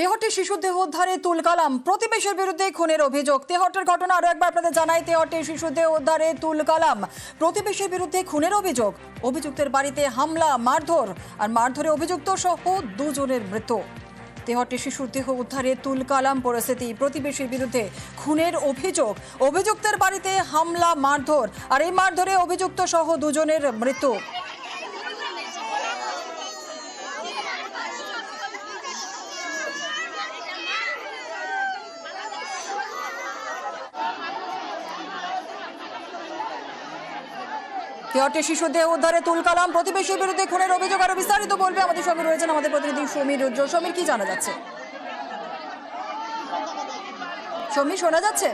তেহটে শিশু দেহ উদ্ধারে তুলকালাম। প্রতিবেশীর বিরুদ্ধে খুনের অভিযোগ। তেহটের ঘটনা আরও একবার আপনাদের জানাই। তেহটে শিশু দেহ উদ্ধারে তুলকালাম। প্রতিবেশীর বিরুদ্ধে খুনের অভিযোগ। অভিযুক্তের বাড়িতে হামলা, মারধর আর মারধরে অভিযুক্ত সহ দুজনের মৃত্যু। তেহটে শিশুর দেহ উদ্ধারে তুলকালাম পরিস্থিতি। প্রতিবেশীর বিরুদ্ধে খুনের অভিযোগ। অভিযুক্তের বাড়িতে হামলা, মারধর আর এই মারধরে অভিযুক্ত সহ দুজনের মৃত্যু। তেহটে শিশু দেহ উদ্ধারে তুলকালাম। প্রতিবেশীর বিরুদ্ধে খুনের অভিযোগ আরও বিস্তারিত বলবে আমাদের সঙ্গে রয়েছেন আমাদের প্রতিনিধি সমীর রুদ্র। সমীর, কি জানা যাচ্ছে? সমীর, শোনা যাচ্ছে?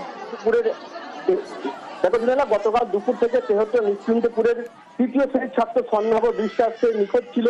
গতকাল দুপুর থেকে তেহট্ট নিশ্চিন্তপুরের তৃতীয় শ্রেণির ছাত্র সন্ন্যাব বিশ্বাস সে নিখোঁজ ছিল।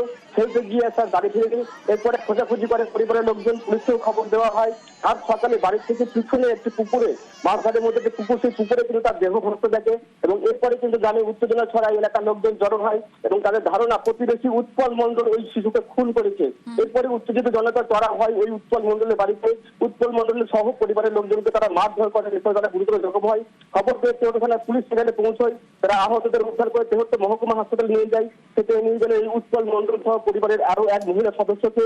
গিয়ে তার বাড়ি ফিরে এরপরে খোঁজাখুঁজি করে পরিবারের লোকজন পুলিশকেও খবর দেওয়া হয়। আজ সকালে বাড়ির থেকে পিছনে একটি পুকুরে মাঝঘাটের মধ্যে একটি পুকুর সেই পুকুরে কিন্তু তার দেহ ভরতে দেখে এবং এরপরে কিন্তু গ্রামে উত্তেজনা ছড়ায় এলাকার লোকজন জড়ো হয় এবং তাদের ধারণা প্রতিবেশী উৎপল মন্ডল ওই শিশুকে খুন করেছে। এরপরে উত্তেজিত জনতা চড়া হয় ওই উৎপল মন্ডলের বাড়িতে। উৎপল মন্ডলের সহ পরিবারের লোকজনকে তারা মারধর করে এরপরে তারা গুরুতর জখম হয়। খবর পেয়ে তেহট্ট থানার পুলিশ সেখানে পৌঁছয়। তারা আহতদের উদ্ধার করে তেহট্ট মহকুমা হাসপাতালে নিয়ে যায়। সেখানে নিয়ে গেলে এই উৎপল মন্ডল সহ পরিবারের আরও এক মহিলা সদস্যকে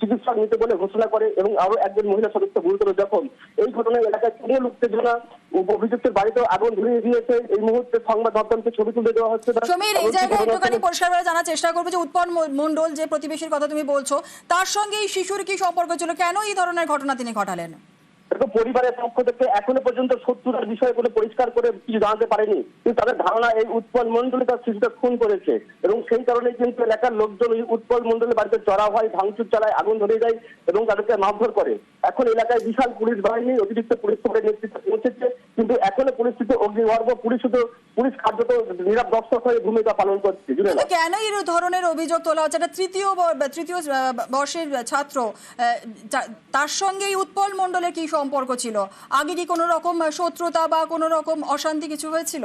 চিকিৎসা নিতে বলে ঘোষণা করে এবং আরও একজন মহিলা সদস্য গুরুতর জখম। এই ঘটনায় এলাকায় তুমুল উত্তেজনা অভিযুক্তের বাড়িতে আগুন ধরিয়ে দিয়েছে। এই মুহূর্তে সংবাদ মাধ্যমকে ছবি তুলে দেওয়া হচ্ছে। সমীর এই জায়গায় একটুখানি পরিষ্কার করে জানার চেষ্টা করব যে উৎপন্ন মন্ডল যে প্রতিবেশীর কথা তুমি বলছো তার সঙ্গে এই শিশুর কি সম্পর্ক ছিল? কেন এই ধরনের ঘটনা তিনি ঘটালেন? পরিবারের পক্ষ থেকে এখনও পর্যন্ত শত্রুতার বিষয়ে কোনো পরিষ্কার করে কিছু জানাতে পারেনি। কিন্তু তাদের ধারণা এই উৎপল মন্ডলী তার শিশুটা খুন করেছে। এবং সেই কারণে কিন্তু এলাকার লোকজন ওই উৎপল মন্ডলের বাড়িতে চড়া হয়, ভাঙচুর চালায়, আগুন ধরে যায় এবং তাদেরকে মারধর করে। এখন এলাকায় বিশাল পুলিশ বাহিনী, অতিরিক্ত পুলিশ নেতৃত্বে পৌঁছেছে। কিন্তু এখনও পরিস্থিতি অগ্নিগর্ভ, পুলিশ শুধু পুলিশ কার্যত নীরব দর্শক হয়ে ভূমিকা পালন করছে কেন এই ধরনের অভিযোগ তোলা হচ্ছে? তৃতীয় তৃতীয় বর্ষের ছাত্র তার সঙ্গে এই উৎপল মন্ডলের কি সম্পর্ক ছিল? আগে কি কোনো রকম শত্রুতা বা কোনো রকম অশান্তি কিছু হয়েছিল?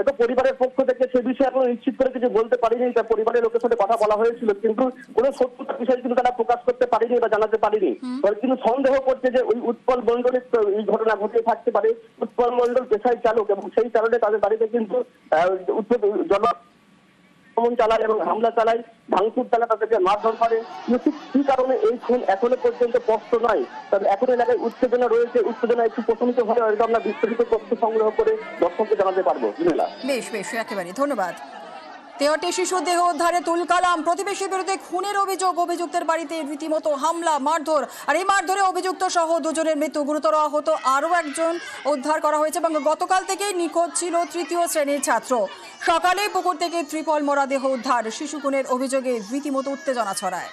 এটা পরিবারের পক্ষ থেকে সে বিষয়ে এখনও নিশ্চিত করে কিছু বলতে পারিনি তার পরিবারের লোকের সাথে কথা বলা হয়েছিল কিন্তু কোনো সত্যতা বিষয় কিন্তু তারা প্রকাশ করতে পারেনি বা জানাতে পারেনি। কিন্তু সন্দেহ করছে যে ওই উৎপল মন্ডলের এই ঘটনা ঘটে থাকতে পারে। উৎপল মন্ডল পেশায় চালক এবং সেই কারণে তাদের বাড়িতে কিন্তু জন আক্রমণ চালায় এবং হামলা চালায়, ভাঙচুর চালায় তাদেরকে মারধর করে। কিন্তু কি কারণে এই খুন এখনও পর্যন্ত স্পষ্ট নয়। তবে এখন এলাকায় উত্তেজনা রয়েছে। উত্তেজনা একটু প্রশমিত হলে হয়তো আমরা বিস্তারিত তথ্য সংগ্রহ করে দর্শককে জানাতে পারব। বেশ বেশ একেবারে ধন্যবাদ। তেহটে শিশু দেহ উদ্ধারে তুলকালাম। প্রতিবেশীর বিরুদ্ধে খুনের অভিযোগ, অভিযুক্তের বাড়িতে রীতিমতো হামলা, মারধর। আর এই মারধরে অভিযুক্ত সহ দুজনের মৃত্যু গুরুতর আহত। আরও একজন উদ্ধার করা হয়েছে এবং গতকাল থেকেই নিখোঁজ ছিল তৃতীয় শ্রেণির ছাত্র। সকালে পুকুর থেকে ত্রিপল মরা দেহ উদ্ধার। শিশু খুনের অভিযোগে রীতিমতো উত্তেজনা ছড়ায়।